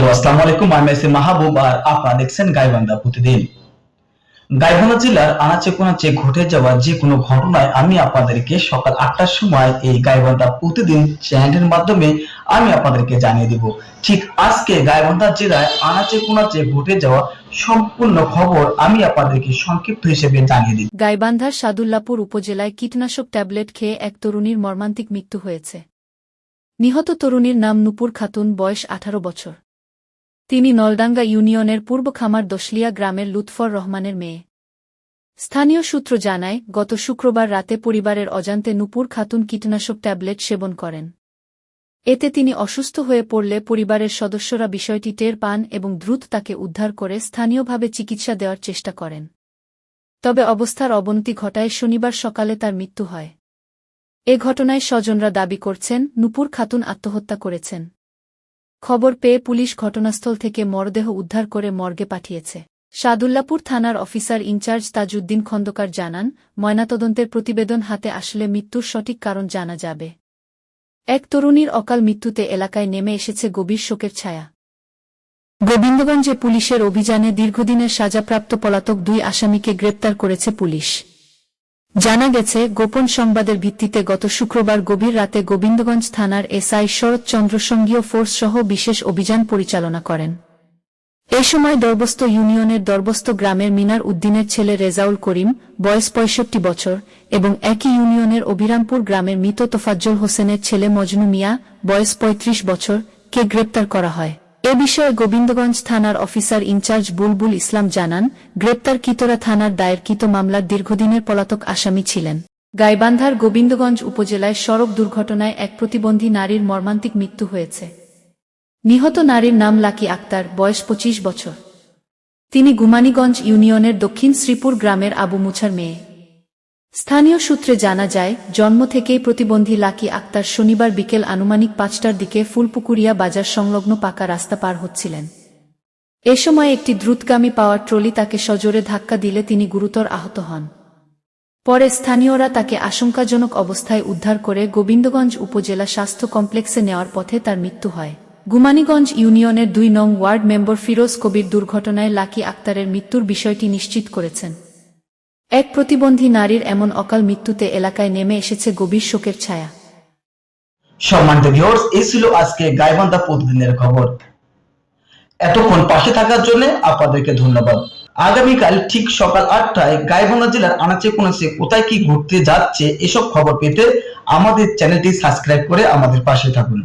Hello, আসসালামু আলাইকুম। আমি এসে মাহবুব আর আপনারা দেখছেন গাইবান্ধা প্রতিদিন। গাইবান্ধা জেলার আনাচে কোনাচে ঘটে যাওয়া যে কোনো ঘটনায় আমি আপনাদেরকে সকাল আটটার সময় এই গাইবান্ধা প্রতিদিন চ্যানেলের মাধ্যমে আমি আপনাদেরকে জানিয়ে দিব। ঠিক আজকে গাইবান্ধা জেলায় আনাচে কোনাচে ঘটে যাওয়া সম্পূর্ণ খবর আমি আপনাদেরকে সংক্ষিপ্ত হিসেবে জানিয়ে দিব। গাইবান্ধার সাদুল্লাপুর উপজেলায় কীটনাশক ট্যাবলেট খেয়ে এক তরুণীর মর্মান্তিক মৃত্যু হয়েছে। নিহত তরুণীর নাম নুপুর খাতুন, বয়স আঠারো বছর। তিনি নলডাঙ্গা ইউনিয়নের পূর্ব খামার দশলিয়া গ্রামের লুৎফর রহমানের মেয়ে। স্থানীয় সূত্র জানায়, গত শুক্রবার রাতে পরিবারের অজান্তে নুপুর খাতুন কীটনাশক ট্যাবলেট সেবন করেন। এতে তিনি অসুস্থ হয়ে পড়লে পরিবারের সদস্যরা বিষয়টি টের পান এবং দ্রুত তাকে উদ্ধার করে স্থানীয়ভাবে চিকিৎসা দেওয়ার চেষ্টা করেন। তবে অবস্থার অবনতি ঘটায় শনিবার সকালে তার মৃত্যু হয়। এ ঘটনায় স্বজনরা দাবি করছেন, নুপুর খাতুন আত্মহত্যা করেছেন। খবর পেয়ে পুলিশ ঘটনাস্থল থেকে মরদেহ উদ্ধার করে মর্গে পাঠিয়েছে। সাদুল্লাপুর থানার অফিসার ইনচার্জ তাজউদ্দিন খন্দকার জানান, ময়নাতদন্তের প্রতিবেদন হাতে আসলে মৃত্যুর সঠিক কারণ জানা যাবে। এক তরুণীর অকাল মৃত্যুতে এলাকায় নেমে এসেছে গভীর শোকের ছায়া। গোবিন্দগঞ্জে পুলিশের অভিযানে দীর্ঘদিনের সাজাপ্রাপ্ত পলাতক দুই আসামিকে গ্রেপ্তার করেছে পুলিশ। জানা গেছে, গোপন সংবাদের ভিত্তিতে গত শুক্রবার গভীর রাতে গোবিন্দগঞ্জ থানার এসআই শরৎচন্দ্র সঙ্গীয় ফোর্স সহ বিশেষ অভিযান পরিচালনা করেন। এ সময় দরবস্ত ইউনিয়নের দরবস্ত গ্রামের মিনার উদ্দিনের ছেলে রেজাউল করিম, বয়স পঁয়ষট্টি বছর, এবং একই ইউনিয়নের অভিরামপুর গ্রামের মৃত তোফাজ্জল হোসেনের ছেলে মজনু মিয়া, বয়স ৩৫ বছর, কে গ্রেপ্তার করা হয়। এ বিষয়ে গোবিন্দগঞ্জ থানার অফিসার ইনচার্জ বুলবুল ইসলাম জানান, গ্রেপ্তারকৃতরা থানার দায়েরকৃত মামলার দীর্ঘদিনের পলাতক আসামি ছিলেন। গাইবান্ধার গোবিন্দগঞ্জ উপজেলায় সড়ক দুর্ঘটনায় এক প্রতিবন্ধী নারীর মর্মান্তিক মৃত্যু হয়েছে। নিহত নারীর নাম লাকি আক্তার, বয়স পঁচিশ বছর। তিনি গুমানীগঞ্জ ইউনিয়নের দক্ষিণ শ্রীপুর গ্রামের আবু মুছার মেয়ে। স্থানীয় সূত্রে জানা যায়, জন্ম থেকেই প্রতিবন্ধী লাকি আক্তার শনিবার বিকেল আনুমানিক পাঁচটার দিকে ফুলপুকুরিয়া বাজার সংলগ্ন পাকা রাস্তা পার হচ্ছিলেন। এ সময় একটি দ্রুতগামী পাওয়ার ট্রলি তাকে সজোরে ধাক্কা দিলে তিনি গুরুতর আহত হন। পরে স্থানীয়রা তাকে আশঙ্কাজনক অবস্থায় উদ্ধার করে গোবিন্দগঞ্জ উপজেলা স্বাস্থ্য কমপ্লেক্সে নেওয়ার পথে তার মৃত্যু হয়। গুমানীগঞ্জ ইউনিয়নের দুই নং ওয়ার্ড মেম্বার ফিরোজ কবির দুর্ঘটনায় লাকি আক্তারের মৃত্যুর বিষয়টি নিশ্চিত করেছেন। এক প্রতিবন্ধী নারীর এমন অকাল মৃত্যুতে এলাকায় নেমে এসেছে গভীর শোকের ছায়া। সম্মানিত ভিউয়ার্স এই ছিল আজকে গাইবান্ধা প্রতিদিনের খবর। এতক্ষণ পাশে থাকার জন্য আপনাদেরকে ধন্যবাদ। আগামীকাল ঠিক সকাল আটটায় গাইবান্ধা জেলার আনাচে কোনাচে কোথায় কি ঘুরতে যাচ্ছে, এসব খবর পেতে আমাদের চ্যানেলটি সাবস্ক্রাইব করে আমাদের পাশে থাকুন।